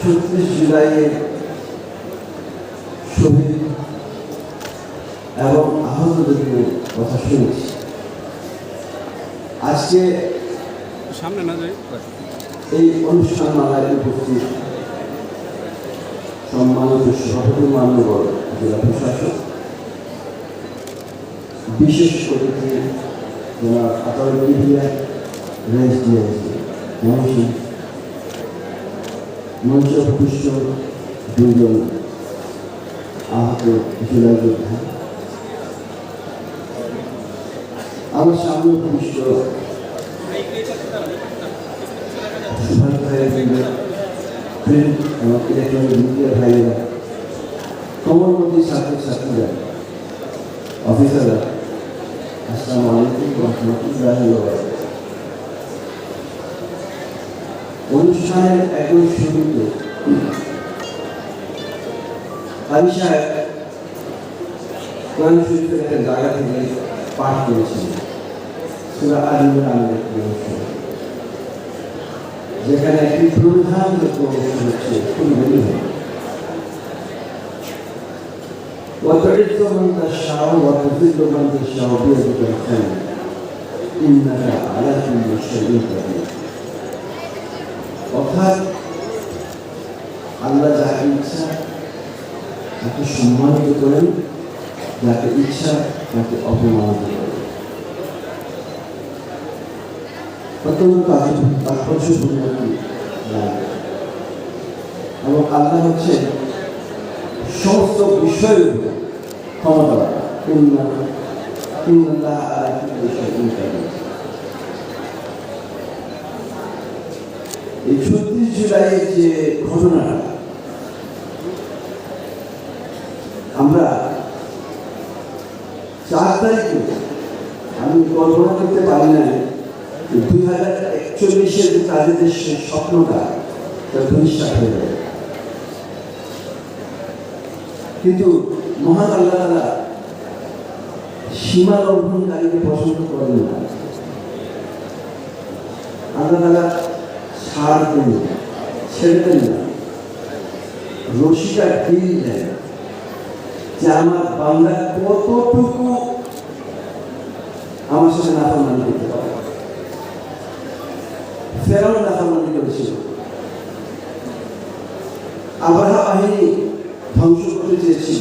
ছত্রিশ জুলাইয়ের শহীদ এবং আহতদের কথা শুনেছি। আজকে সামনে না যাই? এই অনুষ্ঠান মালায় উপস্থিত সম্মানিত সভাপতি মান্যবর জেলা প্রশাসক বিশেষ অতিথি মিডিয়া মহসিন মঞ্চ পুষ্ট দুজন আহত জেলা যোদ্ধা। আমার সামনে সুভাষ ভাইয়ের কমলমন্ত্রী ছাত্র ছাত্রীরা অফিসাররা, আসসালামু আলাইকুম, রহমতুল্লাহ অনুষ্ঠানের একই শুরুতে আলী সাহেব কোরআন শরীফের একটা জায়গা থেকে পাঠ করেছিলেন সুরা আলিমের আমাদের অনুষ্ঠান যেখানে একটি প্রধান হচ্ছে কুলবেলি وتعز من تشاء وتذل من تشاء بيدك الخير انك على كل شيء قدير অর্থাৎ আল্লাহ যাকে ইচ্ছা, তাকে সম্মানিত করেন, যাকে ইচ্ছা, তাকে অপমানিত করেন। তাৎপর্যপূর্ণ একটি এবং আল্লাহ হচ্ছে সমস্ত বিষয়ের উপরে ক্ষমতা এই ছত্রিশ জুলাইয়ের যে ঘটনাটা, আমরা চার তারিখে, আমি কল্পনা করতে পারি না দুই হাজার একচল্লিশের যে তাদের যে স্বপ্নটা তার ধনিষ্ঠা হয়ে যাবে কিন্তু মহান আল্লাহ সীমা লঙ্ঘনকারীকে পছন্দ করেন না। আল্লাহ তালা ছাড় দেন, ছেড়ে না। রশিটা দেন যে আমার বাংলা কতটুকু আমার সাথে নাফরমানি করতে পারে? ফেরাও নাফরমানি করেছিল আবরাহা বাহিনী ধ্বংস করতে চেয়েছিল।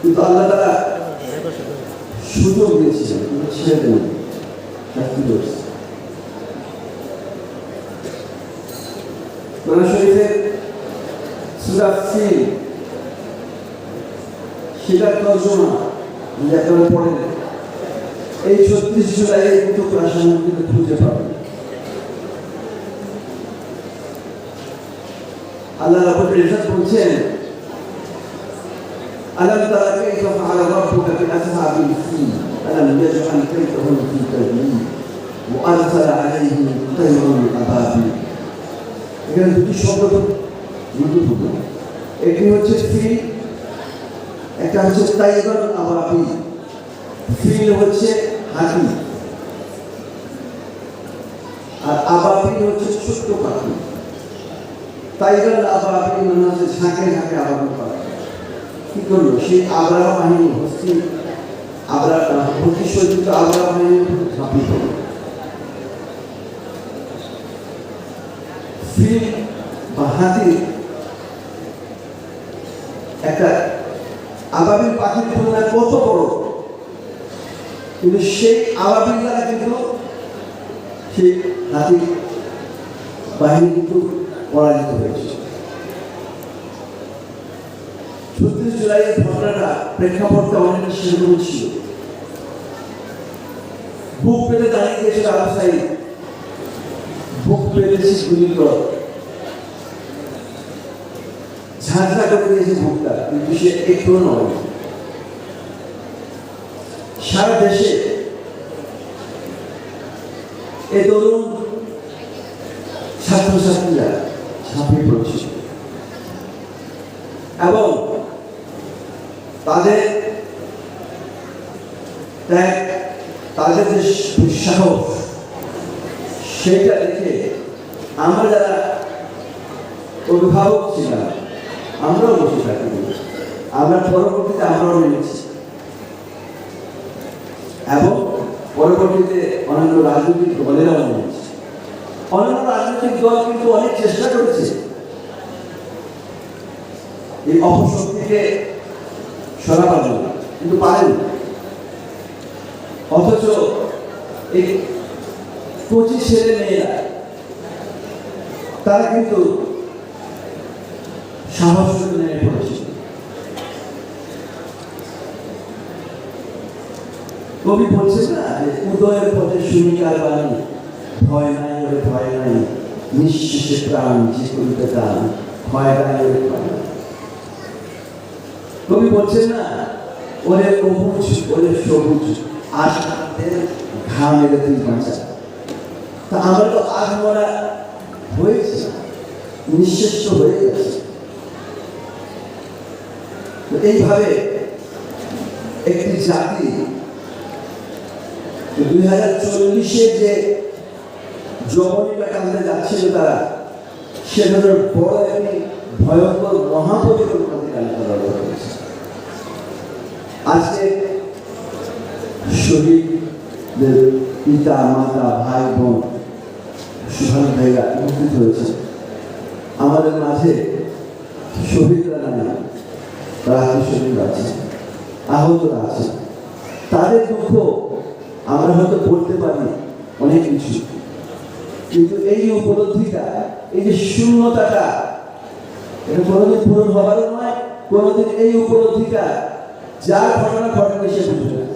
কিন্তু আল্লাহ তারা সুযোগ দিয়েছিলেন ছেড়ে দেন করেছে কোরআন শরীফের সূরা ফিল সেটার তর্জমা যদি আপনারা পড়েন এই ছত্রিশ জুলাই কিন্তু প্রাসঙ্গিক কিন্তু খুঁজে পাবেন আল্লাহ রাব্বুল ইজ্জত বলছেন ألم تر كيف فعل ربك بأصحاب الفيل ألم يجعل كيدهم في تدليل وأرسل عليهم طيرا أبابيل এখানে দুটি শব্দ খুব গুরুত্বপূর্ণ একটি হচ্ছে ফিল একটা হচ্ছে টাইগার আবাবি ফিল হচ্ছে হাতি আর হচ্ছে ছোট্ট পাখি। টাইগার আবাবি মানে হচ্ছে ঝাঁকে ঝাঁকে কি করল সেই আবরা বাহিনী হস্তি আবরা আবরা ঝাঁপিয়ে ফিল বা হাতি একটা আবাবিল পাখির তুলনায় কত বড়। কিন্তু সেই আবাবিল দ্বারা কিন্তু সেই হাতি বাহিনী কিন্তু পরাজিত হয়েছে ছত্রিশ জুলাইয়ের ঘটনাটা প্রেক্ষাপটটা অনেকটা সেরকম ছিল। বুক পেতে দাঁড়িয়ে গিয়েছিল আবু সাইদ বুক পেতেছিস গুলি কর সারা দেশে এ তরুণ ছাত্রছাত্রীরা এবং তাদের তাদের যে সাহস সেইটা দেখে আমরা যারা অভিভাবক ছিলাম, আমরাও বসে থাকি। আমরা পরবর্তীতে আমরাও মেনেছি এবং পরবর্তীতে অন্যান্য রাজনৈতিক দলেরাও মেনেছে অন্যান্য রাজনৈতিক দল কিন্তু অনেক চেষ্টা করেছে। এই অপশক্তিকে সরাবার জন্য, কিন্তু পারেন। অথচ এই পঁচিশ ছেলে মেয়েরা, তারা কিন্তু সাহস নেমে পড়েছে। কবি বলছে না, যে উদয়ের পথে শুনিকার বাণী, ভয় নাই ওরে ভয় নাই, নিঃশেষে প্রাণ যে করিতে দান, ভয় নাই ওরে ভয় নাই। কবি বলছেন না, ওরে অবুজ, ওরে সবুজ আশাদের ঘা মেরে তুই বাঁচা। তা আমরা তো আগ মরা হয়েছে নিঃশেষ হয়ে গেছে। এইভাবে একটি জাতি দুই হাজার চল্লিশে যে জবনিকা কান্দে যাচ্ছিল তারা, সে ধরনের বড় একটি ভয়ঙ্কর মহাপরিকল্পনাতে কাজ করার হয়েছে আজকে শহীদদের পিতা, মাতা, ভাই, বোন সুভাষ ভাইরা উপস্থিত হয়েছে। আমাদের মাঝে শহীদরা নাই রাত্রি শহীদ আছে, আহতরা আছে। তাদের দুঃখ আমরা হয়তো বলতে পারি অনেক কিছু। কিন্তু এই উপলব্ধিটা, এই যে শূন্যতাটা, এটা কোনোদিন পূরণ হবারও নয়, কোনোদিন এই উপলব্ধিটা, যার ঘটনা ঘটনা সে বুঝবে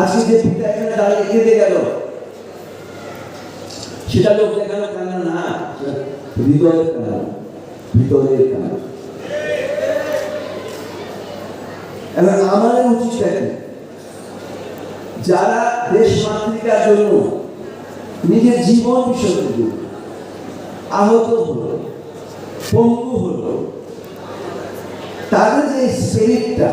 না। যে পিতা এখানে দাঁড়িয়ে কেঁদে গেল সেটা লোক দেখানো কান্না না হৃদয়ের কান্না ভিতরের কান্না এবার আমাদের উচিত যারা দেশ মাতৃকার জন্য নিজের জীবন বিসর্জন দিল, আহত হলো, পঙ্গু হলো, তাদের যে স্পিরিটটা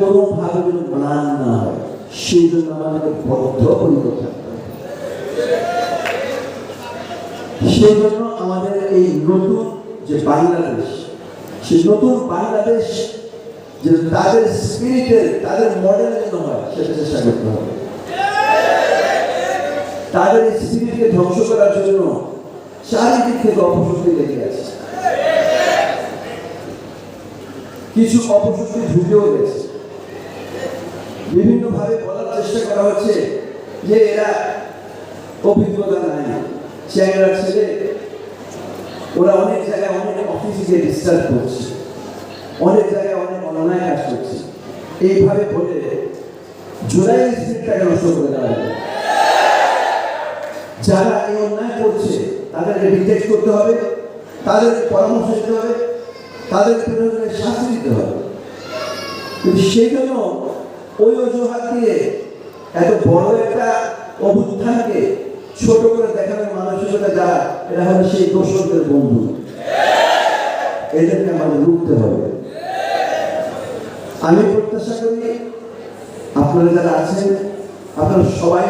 কোনোভাবে ম্লান না হয়, সেই জন্য আমাদেরকে সেই জন্য আমাদের এই নতুন যে বাংলাদেশ নতুন বাংলাদেশ যে তাদের স্পিরিটের, তাদের মডেল যেন হয়, সেটা চেষ্টা করতে হবে তাদের স্পিরিটকে ধ্বংস করার জন্য চারিদিক থেকে অপশক্তি লেগে আছে। কিছু অপশক্তি ঢুকেও গেছে। বিভিন্নভাবে বলার চেষ্টা করা হচ্ছে যে এরা অভিজ্ঞতা নাই চ্যাংরা ছেলে, ওরা অনেক জায়গায় অনেক অফিসে গিয়ে ডিস্টার্ব করছে। অনেক জায়গায় অনেক অন্যায় কাজ করছে। এইভাবে বলে জুলাই স্পিরিটটাকে নষ্ট করে দেওয়া যারা এই অন্যায় করছে, তাদেরকে ডিটেক্ট করতে হবে তাদের পরামর্শ দিতে হবে তাদের প্রয়োজনে শাস্তি দিতে হবে। কিন্তু সেই জন্য ওই অজুহাত দিয়ে এত বড় একটা অভ্যুত্থানকে ছোট করে দেখানোর মানসিকতা যারা, এরা হবে সেই দর্শকদের বন্ধু। এদেরকে আমাদের রুখতে হবে। আমি প্রত্যাশা করি আপনারা যারা আছেন, আপনারা সবাই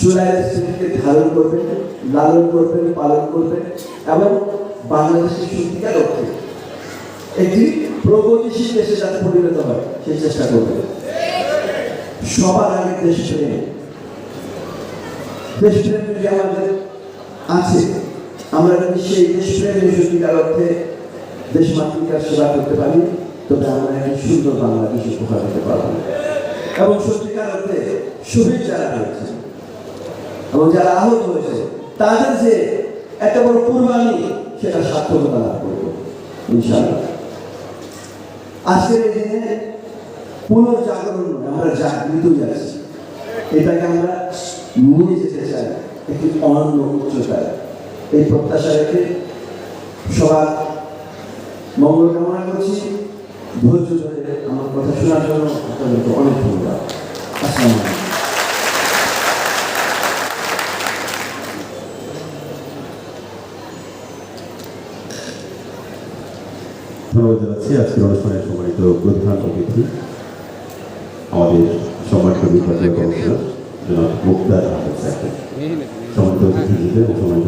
জুলাইয়ের স্মৃতিকে ধারণ করবেন, লালন করবেন, পালন করবেন এবং বাংলাদেশের সত্যিকার অর্থে একটি প্রগতিশীল দেশে যাতে পরিণত হয়, সেই চেষ্টা করবেন সবার আগে দেশপ্রেম দেশপ্রেম যদি আমাদের আছে, আমরা যদি সেই দেশপ্রেমের সত্যিকার অর্থে দেশ মাতৃকার সেবা করতে পারি, তবে আমরা একটি সুন্দর বাংলাদেশ উপহার দিতে পারব। এবং সত্যিকার অর্থে শহীদ যারা হয়েছে এবং যারা আহত হয়েছে, তাদের যে একটা বড় কুরবানি, সেটা সার্থকতা লাভ করব, ইনশাআল্লাহ। আজকের এই দিনে পুনর্জাগরণ আমরা জাগৃত যাচ্ছি এটাকে আমরা নিয়ে যেতে চাই, একটি অনন্য উচ্চতায়। এই প্রত্যাশা রেখে সবার মঙ্গল কামনা করছি। ধৈর্য ধরে আমার কথা শোনার জন্য আপনাদেরকে অনেক ধন্যবাদ। আসসালামু আলাইকুম। ধন্যবাদ জানাচ্ছি। আজকের অনুষ্ঠানের সম্মানিত প্রধান অতিথি আমাদের সম্মানিত বিভাগীয় কমিশনার জনাব মুক্তার আহমেদ সাহেব সম্মানিত অতিথি সম্মানিত